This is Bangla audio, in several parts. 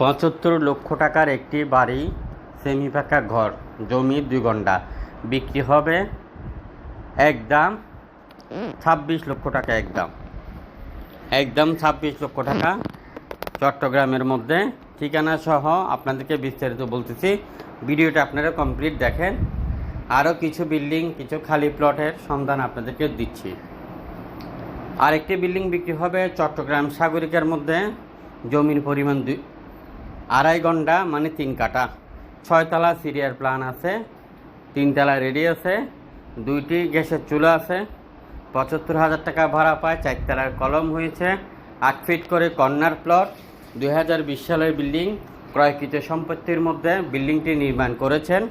পঁচাত্তর লক্ষ টাকার একটি বাড়ি সেমি পাকা ঘর, জমি দুই ঘণ্টা বিক্রি হবে একদম ছাব্বিশ লক্ষ টাকা একদম একদম ছাব্বিশ লক্ষ টাকা চট্টগ্রামের মধ্যে। ঠিকানা সহ আপনাদেরকে বিস্তারিত বলতেছি। ভিডিওটা আপনারা কমপ্লিট দেখেন। আরও কিছু বিল্ডিং, কিছু খালি প্লটের সন্ধান আপনাদেরকে দিচ্ছি। আরেকটি বিল্ডিং বিক্রি হবে চট্টগ্রাম সাগরিকার মধ্যে। জমির পরিমাণ দুই আড়াই ঘণ্টা মানে তিন কাটা। ছয়তলা সিরিয়ার প্ল্যান আছে, তিনতলা রেডি আছে, দুইটি গ্যাসের চুলা আছে, পঁচাত্তর হাজার টাকা ভাড়া পায়, চারতলার কলম হয়েছে, আট ফিট করে কর্নার প্লট, দুই হাজার বিশ সালের বিল্ডিং ক্রয়কৃত সম্পত্তির মধ্যে বিল্ডিংটি নির্মাণ করেছেন।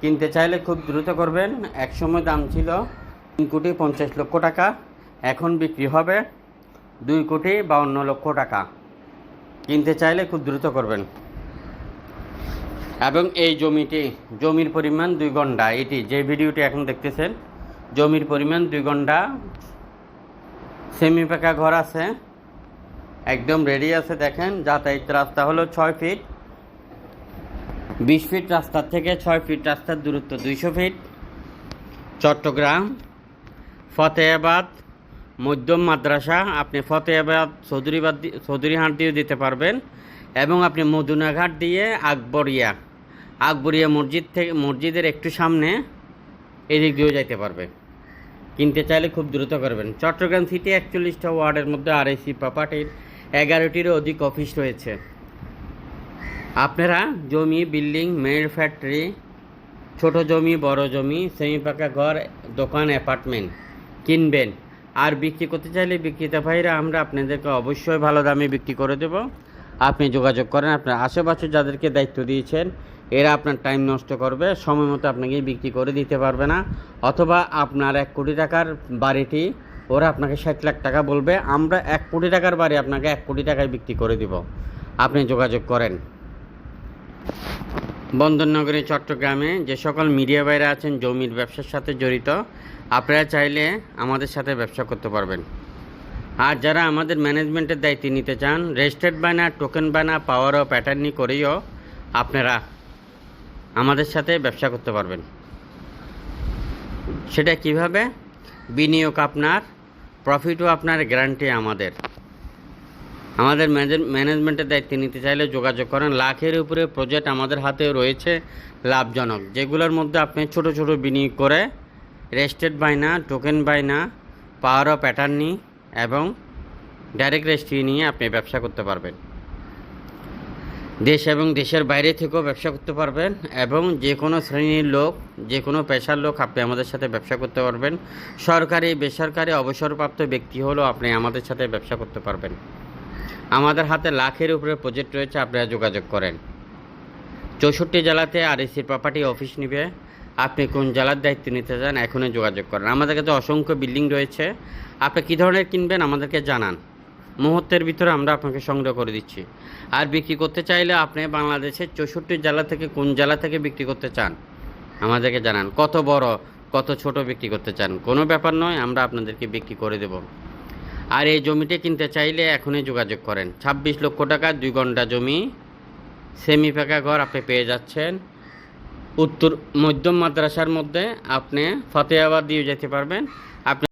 কিনতে চাইলে খুব দ্রুত করবেন, একসময় দাম ছিল তিন কোটি পঞ্চাশ লক্ষ টাকা, এখন বিক্রি হবে দুই কোটি বাউন্ন লক্ষ টাকা। কিনতে চাইলে খুব দ্রুত করবেন। এবং এই জমিটি, জমির পরিমাণ দুই ঘণ্টা। এটি যে ভিডিওটি এখন দেখতেছেন, জমির পরিমাণ দুই ঘণ্টা। সেমি পাকা ঘর আছে, একদম রেডি আছে, দেখেন। যাতায়াত রাস্তা হলো ছয় ফিট বিশ ফিট রাস্তার থেকে ছয় ফিট রাস্তার দূরত্ব দুইশো ফিট চট্টগ্রাম, ফতেহাবাদ মধ্যম মাদ্রাসা, আপনি ফতেহাবাদ, চৌধুরীবাদ চৌধুরীহাট দিয়েও দিতে পারবেন, এবং আপনি মদুনাঘাট দিয়ে আকবরিয়া আকবরিয়া মসজিদ থেকে মসজিদের একটু সামনে এদিক দিয়েও যাইতে পারবে। কিনতে চাইলে খুব দ্রুত করবেন। চট্টগ্রাম সিটি একচল্লিশটা ওয়ার্ডের মধ্যে আরআইসি প্রপার্টির এগারোটিরও অধিক অফিস রয়েছে। আপনারা জমি, বিল্ডিং মেল ফ্যাক্টরি ছোট জমি, বড় জমি সেমি পাকা ঘর, দোকান অ্যাপার্টমেন্ট কিনবেন। আর বিক্রি করতে চাইলে বিক্রেতা ভাইরা, আমরা আপনাদেরকে অবশ্যই ভালো দামে বিক্রি করে দেব। আপনি যোগাযোগ করেন, আপনার আশেপাশে যাদেরকে দায়িত্ব দিয়েছেন, এরা আপনার টাইম নষ্ট করবে, সময় মতো আপনাকে বিক্রি করে দিতে পারবে না। অথবা আপনার এক কোটি টাকার বাড়িটি, ওরা আপনাকে ষাট লাখ টাকা বলবে, আমরা এক কোটি টাকার বাড়ি আপনাকে এক কোটি টাকায় বিক্রি করে দিব। আপনি যোগাযোগ করেন। বন্দরনগরী, চট্টগ্রামে যে সকল মিডিয়া বাইরে আছেন, জমির ব্যবসার সাথে জড়িত, আপনারা চাইলে আমাদের সাথে ব্যবসা করতে পারবেন। আর যারা আমাদের ম্যানেজমেন্টের দায়িত্ব নিতে চান, রেজিস্টার্ড বায়না টোকেন বায়না পাওয়ার ও প্যাটার্নি করেও আপনারা আমাদের সাথে ব্যবসা করতে পারবেন। সেটা কীভাবে? বিনিয়োগ আপনার, প্রফিটও আপনার, গ্যারান্টি আমাদের। আমাদের ম্যানেজ- ম্যানেজমেন্টের দায়িত্ব নিতে চাইলে যোগাযোগ করেন। লাখের উপরে প্রজেক্ট আমাদের হাতে রয়েছে লাভজনক। যেগুলোর মধ্যে আপনি ছোট ছোট বিনিয়োগ করে রেস্টেড বাইনা টোকেন বাইনা পাওয়ার অফ প্যাটার্নি এবং ডাইরেক্ট রেজিস্ট্রি নিয়ে আপনি ব্যবসা করতে পারবেন। দেশ এবং দেশের বাইরে থেকেও ব্যবসা করতে পারবেন এবং যে কোনো শ্রেণির লোক যে কোনো পেশার লোক আপনি আমাদের সাথে ব্যবসা করতে পারবেন। সরকারি, বেসরকারি অবসরপ্রাপ্ত ব্যক্তি হলেও আপনি আমাদের সাথে ব্যবসা করতে পারবেন। আমাদের হাতে লাখের উপরে প্রজেক্ট রয়েছে, আপনারা যোগাযোগ করেন। চৌষট্টি জেলাতে আরএসির প্রপার্টি অফিস নিবে। আপনি কোন জেলার দায়িত্ব নিতে চান, এখনই যোগাযোগ করেন। আমাদের কাছে অসংখ্য বিল্ডিং রয়েছে। আপনি কী ধরনের কিনবেন, আমাদেরকে জানান। মুহূর্তের ভিতরে আমরা আপনাকে সংগ্রহ করে দিচ্ছি। আর বিক্রি করতে চাইলে আপনি বাংলাদেশের চৌষট্টি জেলা থেকে কোন জেলা থেকে বিক্রি করতে চান, আমাদেরকে জানান। কত বড়, কত ছোট বিক্রি করতে চান, কোনো ব্যাপার নয়, আমরা আপনাদেরকে বিক্রি করে দেব। আর এই জমিটা কিনতে চাইলে এখনই যোগাযোগ করেন। ছাব্বিশ লক্ষ টাকা, দুই ঘণ্টা জমি সেমি ফাঁকা ঘর আপনি পেয়ে যাচ্ছেন। উত্তর মধ্যম মাদ্রাসার মধ্যে আপনি ফতেহাবাদ দিয়ে যেতে পারবেন। আপনি